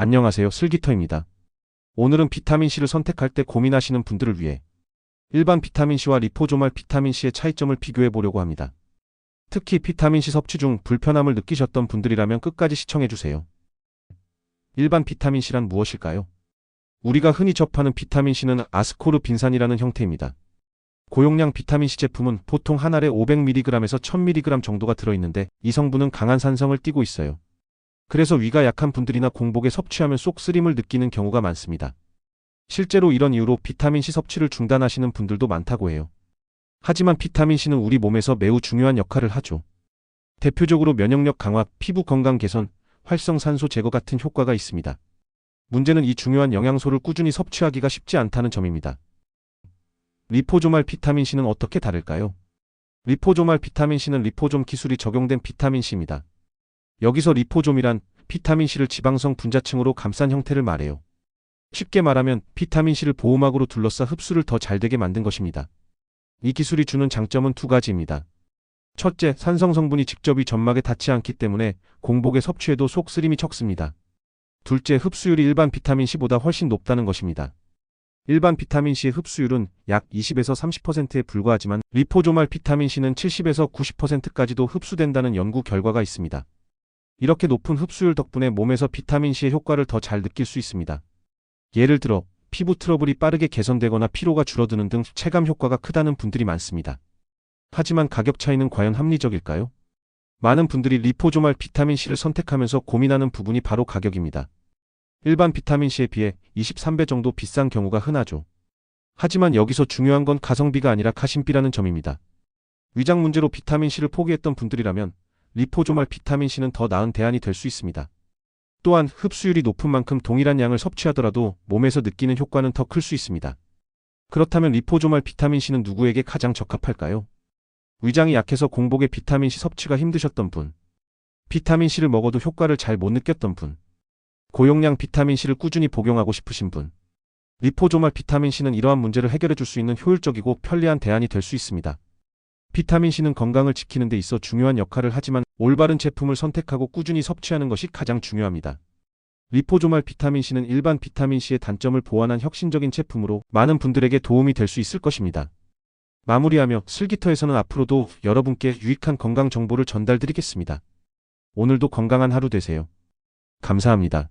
안녕하세요. 슬기터입니다. 오늘은 비타민C를 선택할 때 고민하시는 분들을 위해 일반 비타민C와 리포조말 비타민C의 차이점을 비교해 보려고 합니다. 특히 비타민C 섭취 중 불편함을 느끼셨던 분들이라면 끝까지 시청해 주세요. 일반 비타민C란 무엇일까요? 우리가 흔히 접하는 비타민C는 아스코르빈산이라는 형태입니다. 고용량 비타민C 제품은 보통 한 알에 500mg에서 1000mg 정도가 들어있는데 이 성분은 강한 산성을 띠고 있어요. 그래서 위가 약한 분들이나 공복에 섭취하면 쏙 쓰림을 느끼는 경우가 많습니다. 실제로 이런 이유로 비타민C 섭취를 중단하시는 분들도 많다고 해요. 하지만 비타민C는 우리 몸에서 매우 중요한 역할을 하죠. 대표적으로 면역력 강화, 피부 건강 개선, 활성산소 제거 같은 효과가 있습니다. 문제는 이 중요한 영양소를 꾸준히 섭취하기가 쉽지 않다는 점입니다. 리포조말 비타민C는 어떻게 다를까요? 리포조말 비타민C는 리포좀 기술이 적용된 비타민C입니다. 여기서 리포좀이란 비타민C를 지방성 분자층으로 감싼 형태를 말해요. 쉽게 말하면 비타민C를 보호막으로 둘러싸 흡수를 더 잘 되게 만든 것입니다. 이 기술이 주는 장점은 두 가지입니다. 첫째, 산성 성분이 직접 이 점막에 닿지 않기 때문에 공복에 섭취해도 속 쓰림이 적습니다. 둘째, 흡수율이 일반 비타민C보다 훨씬 높다는 것입니다. 일반 비타민C의 흡수율은 약 20에서 30%에 불과하지만 리포조말 비타민C는 70에서 90%까지도 흡수된다는 연구 결과가 있습니다. 이렇게 높은 흡수율 덕분에 몸에서 비타민C의 효과를 더 잘 느낄 수 있습니다. 예를 들어 피부 트러블이 빠르게 개선되거나 피로가 줄어드는 등 체감 효과가 크다는 분들이 많습니다. 하지만 가격 차이는 과연 합리적일까요? 많은 분들이 리포조말 비타민C를 선택하면서 고민하는 부분이 바로 가격입니다. 일반 비타민C에 비해 23배 정도 비싼 경우가 흔하죠. 하지만 여기서 중요한 건 가성비가 아니라 가심비라는 점입니다. 위장 문제로 비타민C를 포기했던 분들이라면 리포조말 비타민C는 더 나은 대안이 될 수 있습니다. 또한 흡수율이 높은 만큼 동일한 양을 섭취하더라도 몸에서 느끼는 효과는 더 클 수 있습니다. 그렇다면 리포조말 비타민C는 누구에게 가장 적합할까요? 위장이 약해서 공복에 비타민C 섭취가 힘드셨던 분, 비타민C를 먹어도 효과를 잘 못 느꼈던 분, 고용량 비타민C를 꾸준히 복용하고 싶으신 분, 리포조말 비타민C는 이러한 문제를 해결해 줄 수 있는 효율적이고 편리한 대안이 될 수 있습니다. 비타민C는 건강을 지키는 데 있어 중요한 역할을 하지만 올바른 제품을 선택하고 꾸준히 섭취하는 것이 가장 중요합니다. 리포조말 비타민C는 일반 비타민C의 단점을 보완한 혁신적인 제품으로 많은 분들에게 도움이 될 수 있을 것입니다. 마무리하며 슬기터에서는 앞으로도 여러분께 유익한 건강 정보를 전달드리겠습니다. 오늘도 건강한 하루 되세요. 감사합니다.